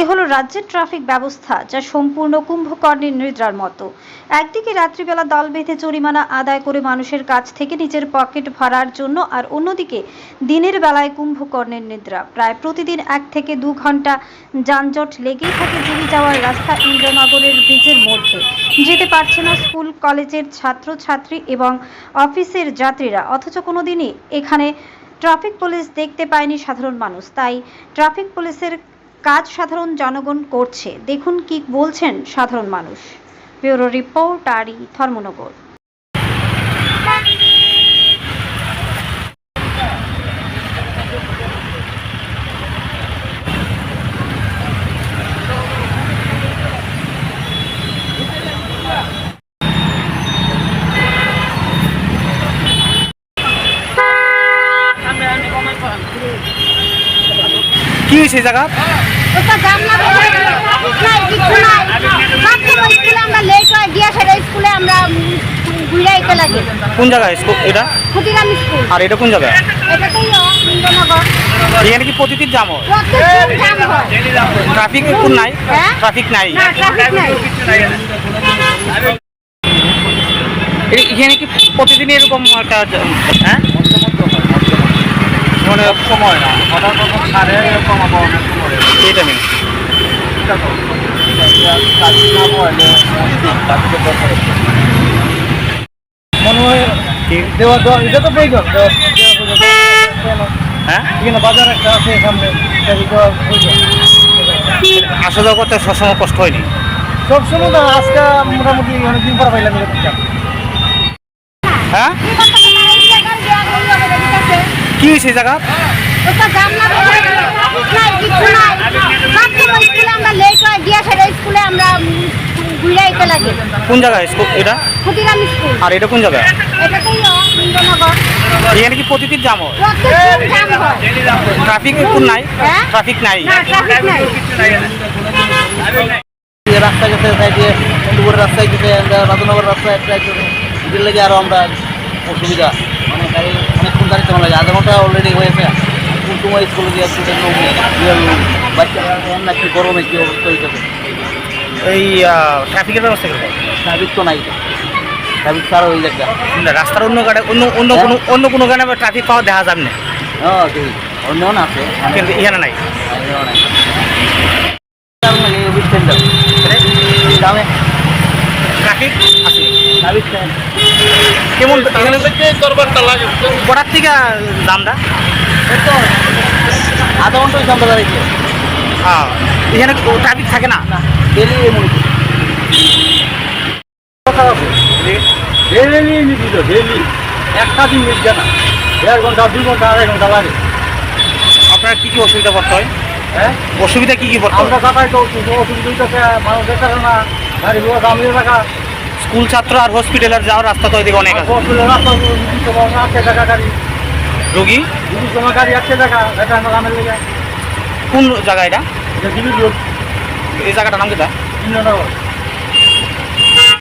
এ হলো রাজ্যের ট্রাফিক ব্যবস্থা, যা সম্পূর্ণ কুম্ভকর্ণের নিদ্রার মতো। একদিকে রাত্রিবেলা দল বেঁধে জরিমানা আদায় করে মানুষের কাছ থেকে নিজের পকেট ভরার জন্য, আর অন্যদিকে দিনের বেলায় কুম্ভকর্ণের নিদ্রা। প্রায় প্রতিদিন এক থেকে দু ঘণ্টা যানজট লেগেই থাকে জুড়ি যাওয়ার রাস্তা ইন্দ্রনগরের ব্রিজের মধ্যে। যেতে পারছে না স্কুল, কলেজের ছাত্রছাত্রী এবং অফিসের যাত্রীরা, অথচ কোনো দিনই এখানে ট্রাফিক পুলিশ দেখতে পায়নি সাধারণ মানুষ। তাই ট্রাফিক পুলিশের কাজ সাধারণ জনগণ করছে। দেখুন কি বলছেন সাধারণ মানুষ। ব্যুরো রিপোর্ট, আরই ধর্মনগর। কি হয়েছে জায়গা? ওটা জানলা নাই কিছু নাই। সবসময় স্কুলে আমরা লেট হয় গিয়া সেটা স্কুলে আমরা ঘুরে লাগে কোন জায়গায় স্কুল এটা? ক্ষতিগ্রাম স্কুল। আর এটা কোন জায়গায় এটাতেই ইন্দ্রনগর। এখানে কি প্রতিদিন জাম হয়? প্রত্যেকদিন জাম হয়। ট্রাফিক কোন নাই? ট্রাফিক নাই? ট্রাফিক নাই। এখানে কি প্রতিদিন এরকম একটা হ্যাঁ? মানে সময় না। হঠাৎ সারে এরকম অনেক সময় এইটা নেই। কাজ না পড়লে কাজকে দরকার মনে হয় দেওয়া দেওয়া এটা তো হ্যাঁ? এখানে বাজার একটা আছে সামনে। আসা যাওয়া করতে সবসময় কষ্ট হয়নি। সবসময় তো আজকে মোটামুটি অনেকদিন পর পাইলাম হ্যাঁ? কি হয়েছে এই জায়গা? স্কুলে আমরা লেট হয় গিয়া সেটা স্কুলে আমরা ঘুরে লাগে কোন জায়গায় স্কুল এটা? ক্ষতিগ্রাম স্কুল। আর এটা কোন জায়গায় এটাতেই ইন্দ্রনগর। এখানে কি প্রতিদিন জাম হয় প্রত্যেকদিন জাম হয় ট্রাফিক কোন নাই? হ্যাঁ? ট্রাফিক নাই? না ট্রাফিক নাই। রাস্তা গেছে সাইডে দুপুরের রাস্তায় গেছে রাজনগর রাস্তায় একটা এদের লেগে আরও আমরা অসুবিধা। মানে গাড়ি অনেকক্ষণ দাঁড়িয়ে চলা লাগে। আধা ঘণ্টা অলরেডি হয়েছে। কোন সময় স্কুলে স্টুডেন্ট বাচ্চারা না কি গরমে কি অবস্থা হইতেছে? এই ট্রাফিকের ব্যবস্থা কীরকম ট্রাফিক তো নাই। ট্রাফিক ছাড়া ওই জায়গা না, রাস্তার অন্য গাড়ি অন্য অন্য কোনো অন্য কোনো গাড়ি ট্রাফিক পাওয়া দেখা যাবে না। হ্যাঁ ঠিক অন্য না আছে। কিন্তু এখানে নাই। দামে। ট্রাফিক আছে। ট্রাফিক কেমন এখানে কটার থেকে দামটা? আধা ঘণ্টা হ্যাঁ এখানে ট্রাফিক থাকে না ডেলি একটা দিন মিটবে না দেড় ঘণ্টা দুই ঘণ্টা আড়াই ঘণ্টা লাগে আপনার কি কি অসুবিধা পড়তে হয়? হ্যাঁ? অসুবিধা কি কি পড়তে হয়? আমরা করছি অসুবিধা হইতেছে মানুষ দেখতেছে না গাড়ি ঘোড়া দামিয়ে রাখা স্কুল ছাত্র আর হসপিটালের যাওয়ার রাস্তা তো ওইদিকে অনেক আছে। রোগী? গাড়ি এটা? আমার কোন জায়গা এটা এই জায়গাটার নাম কেটা ইন্দ্রনগর